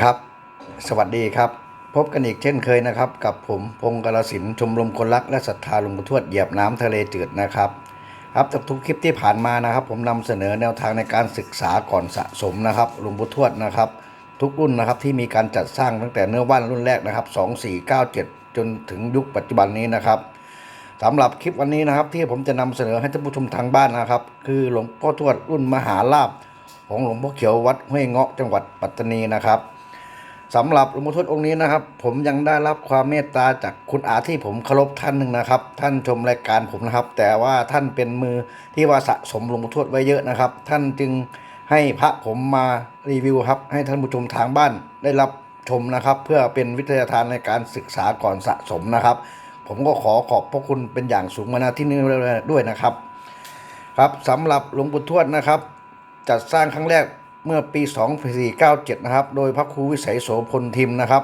ครับ สวัสดีครับ พบกันอีกเช่นเคยนะครับ กับผมพงศ์กาลสินชมรมคนรักและศรัทธาหลวงปู่ทวดเหยียบน้ำทะเลจืดนะครับ ครับจากทุกคลิปที่ผ่านมานะครับ ผมนำเสนอแนวทางในการศึกษาก่อนสะสมนะครับหลวงปู่ทวดนะครับ ทุกรุ่นนะครับที่มีการจัดสร้างตั้งแต่เนื้อว่านรุ่นแรกนะครับ2497 จนถึงยุคปัจจุบันนี้นะครับสำหรับคลิปวันนี้นะครับที่ผมจะนำเสนอให้ท่านผู้ชมทางบ้านนะครับ คือหลวงพ่อทวดรุ่นมหาลาภของหลวงพ่อเขียววัดห้วยเงาะจังหวัดปัตตานีนะครับ สำหรับหลวงพ่อทวดองค์นี้นะครับ ผมยังได้รับความเมตตาจากคุณอาที่ผมเคารพท่านหนึ่งนะครับ ท่านชมรายการผมนะครับ แต่ว่าท่านเป็นมือที่ว่าสะสมหลวงพ่อทวดไว้เยอะนะครับ ท่านจึงให้พระผมมารีวิวครับ ให้ท่านผู้ชมทางบ้านได้รับชมนะครับ เพื่อเป็นวิทยาทานในการศึกษาก่อนสะสมนะครับ ผมก็ขอขอบพระคุณเป็นอย่างสูงมาณที่นี้ด้วยนะครับ ครับสำหรับหลวงปู่ทวดนะครับ จัดสร้างครั้งแรก เมื่อปี 2497 นะครับ โดยพระครูวิสัยโสพลทิมนะครับ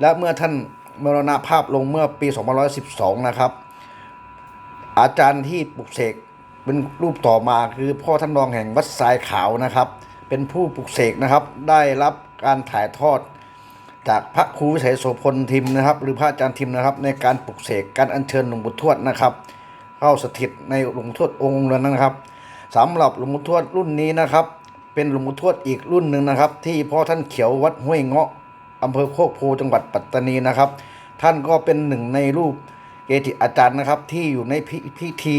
และเมื่อท่านมรณภาพลงเมื่อปี 2512 นะครับ อาจารย์ที่ปลุกเสกเป็นรูปต่อมาคือพ่อท่านรองแห่งวัดทรายขาวนะครับ เป็นผู้ปลุกเสกนะครับ ได้รับการถ่ายทอดจากพระครูวิสัยโสพลทิมนะครับ หรือพระอาจารย์ทิมนะครับ ในการปลุกเสกการอัญเชิญหลวงปู่ทวดนะครับ เข้าสถิตในหลวงปู่ทวดองค์นั้นนะครับสำหรับหลวงปู่ทวดรุ่นนี้นะครับ เป็นหลวงปู่ทวดอีกรุ่นหนึ่งนะครับ ที่พ่อท่านเขียววัดห้วยเงาะอำเภอโคกโพจังหวัดปัตตานีนะครับ ท่านก็เป็นหนึ่งในรูปเกจิอาจารย์นะครับ ที่อยู่ในพิพธี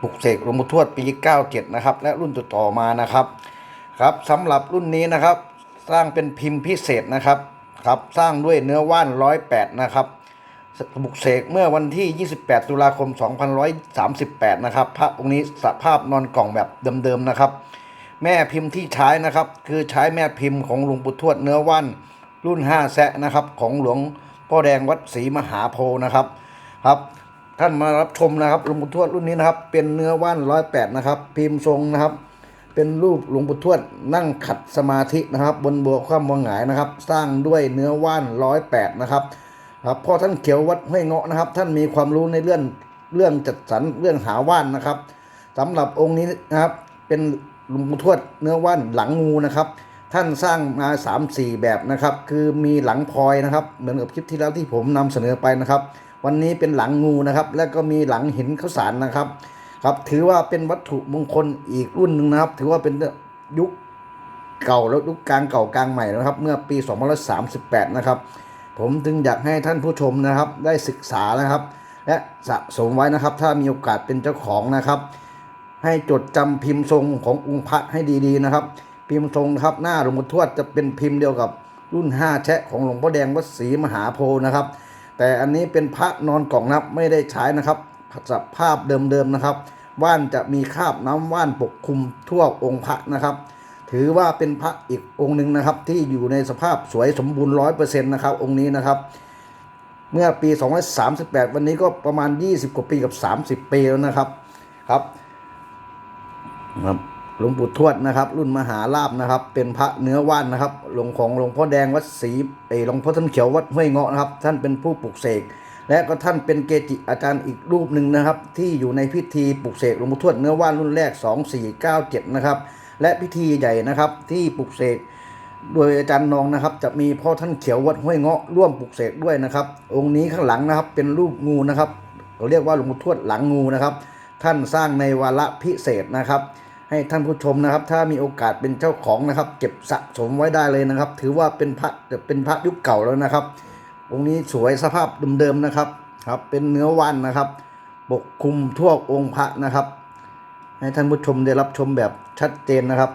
ปลุกเสกหลวงปู่ทวดปี 97 นะครับ และรุ่นต่อมานะครับครับสำหรับรุ่นนี้นะครับ สร้างเป็นพิมพ์พิเศษนะครับครับสร้างด้วยเนื้อว่านร้อยแปดนะครับบุกเสกเมื่อวันที่ 28 ตุลาคม 2138 นะครับ พระองค์นี้สภาพนอนกล่องแบบเดิมๆนะครับ แม่พิมพ์ที่ใช้นะครับ คือใช้แม่พิมพ์ของหลวงปู่ทวดเนื้อว่านรุ่น5แซะนะครับ ของหลวงพ่อแดงวัดศรีมหาโพธิ์นะครับครับ ท่านมารับชมนะครับหลวงปู่ทวดรุ่นนี้นะครับ เป็นเนื้อว่านร้อยแปดนะครับ พิมพ์ทรงนะครับ เป็นรูปหลวงปู่ทวดนั่งขัดสมาธินะครับ บนบัวคว่ำวังหงายนะครับ สร้างด้วยเนื้อว่านร้อยแปดนะครับครับพ่อท่านเขียววัดห้วยเงาะนะครับ ท่านมีความรู้ในเรื่องเรื่องจัดสรรเรื่องหาว่านนะครับสำหรับองค์นี้นะครับเป็น หลวงปู่ทวดเนื้อว่านหลังงูนะครับ ท่านสร้างมาสามสี่แบบนะครับ คือมีหลังพลอยนะครับ เหมือนกับคลิปที่แล้วที่ผมนำเสนอไปนะครับ วันนี้เป็นหลังงูนะครับ และก็มีหลังหินข้าวสารนะครับครับ ถือว่าเป็นวัตถุมงคลอีกรุ่นหนึ่งนะครับ ถือว่าเป็นยุคเก่าแล้วยุคกลางเก่ากลางใหม่นะครับ เมื่อปี2538 นะครับ ผมจึงอยากให้ท่านผู้ชมนะครับ ได้ศึกษานะครับ และสะสมไว้นะครับ ถ้ามีโอกาสเป็นเจ้าของนะครับ ให้จดจำพิมพ์ทรงขององค์พระให้ดีๆนะครับ พิมพ์ทรงนะครับ หน้าหลวงปู่ทวดจะเป็นพิมพ์เดียวกับรุ่น 5 แชะของหลวงพ่อแดงวัดศรีมหาโพธิ์นะครับ แต่อันนี้เป็นพระนอนกล่องนะครับไม่ได้ใช้นะครับสภาพเดิมๆนะครับ ว่านจะมีคราบน้ำว่านปกคลุมทั่วองค์พระนะครับ ถือว่าเป็นพระอีกองค์หนึ่งนะครับ ที่อยู่ในสภาพสวยสมบูรณ์ร้อยเปอร์เซ็นต์นะครับองค์นี้นะครับ เมื่อปี238 วันนี้ก็ประมาณ 20 กว่าปีกับ 30 ปีแล้วนะครับครับ ครับหลวงปู่ทวดนะครับ รุ่นมหาลาบนะครับ เป็นพระเนื้อว่านนะครับหลวงของหลวงพ่อแดงวัดศรีเอหลวงพ่อท่านเขียววัดห้วยเงาะนะครับ ท่านเป็นผู้ปลุกเสกและก็ท่านเป็นเกจิอาจารย์อีกรูปหนึ่งนะครับ ที่อยู่ในพิธีปลุกเสกหลวงปู่ทวดเนื้อว่านรุ่นแรก 2497 นะครับ และพิธีใหญ่นะครับที่ปลุกเสกโดยอาจารย์นองนะครับ จะมีพ่อท่านเขียววัดห้วยเงาะร่วมปลุกเสกด้วยนะครับ องค์นี้ข้างหลังนะครับเป็นรูปงูนะครับเราเรียกว่าหลวงปู่ทวดหลังงูนะครับ ท่านสร้างในวาระพิเศษนะครับ ให้ท่านผู้ชมนะครับ ถ้ามีโอกาสเป็นเจ้าของนะครับ เก็บสะสมไว้ได้เลยนะครับ ถือว่าเป็นพระเป็นพระยุคเก่าแล้วนะครับองค์นี้สวยสภาพเดิมๆนะครับครับ เป็นเนื้อว่านนะครับ ปกคลุมทั่วองค์พระนะครับ ให้ท่านผู้ชมได้รับชมแบบชัดเจนนะครับ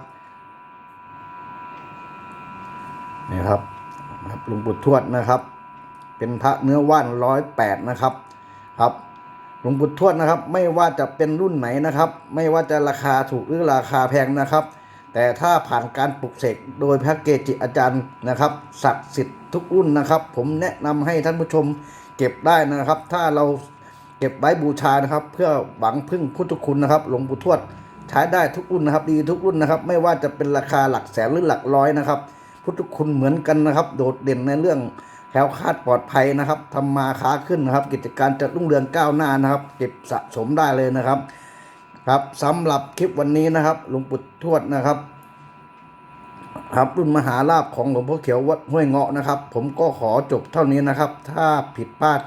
นี่ครับครับหลวงปู่ทวดนะครับ เป็นพระเนื้อว่านร้อยแปดนะครับ ครับ ลวงปู่ทวดนะครับ ไม่ว่าจะเป็นรุ่นไหนนะครับ ไม่ว่าจะราคาถูกหรือราคาแพงนะครับ แต่ถ้าผ่านการปลุกเสกโดยพระเกจิอาจารย์นะครับศักดิ์สิทธิ์ทุกรุ่นนะครับ ผมแนะนำให้ท่านผู้ชมเก็บได้นะครับ ถ้าเราเก็บไว้บูชานะครับ เพื่อหวังพึ่งพุทธคุณนะครับ หลวงปู่ทวดใช้ได้ทุกรุ่นนะครับ ดีทุกรุ่นนะครับ ไม่ว่าจะเป็นราคาหลักแสนหรือหลักร้อยนะครับ พุทธคุณเหมือนกันนะครับ โดดเด่นในเรื่อง แคล้วคลาดปลอดภัยนะครับทำมาค้าขึ้นนะครับ กิจการจะรุ่งเรืองก้าวหน้านะครับ เก็บสะสมได้เลยนะครับ ครับสำหรับคลิปวันนี้นะครับหลวงปู่ทวดนะครับครับรุ่นมหาลาภของหลวงพ่อเขียววัดห้วยเงาะนะครับ ผมก็ขอจบเท่านี้นะครับ ถ้าผิดพลาด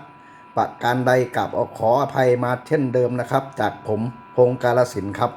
ประการใดกับขออภัยมาเช่นเดิมนะครับ จากผมพงศ์กาลสินครับ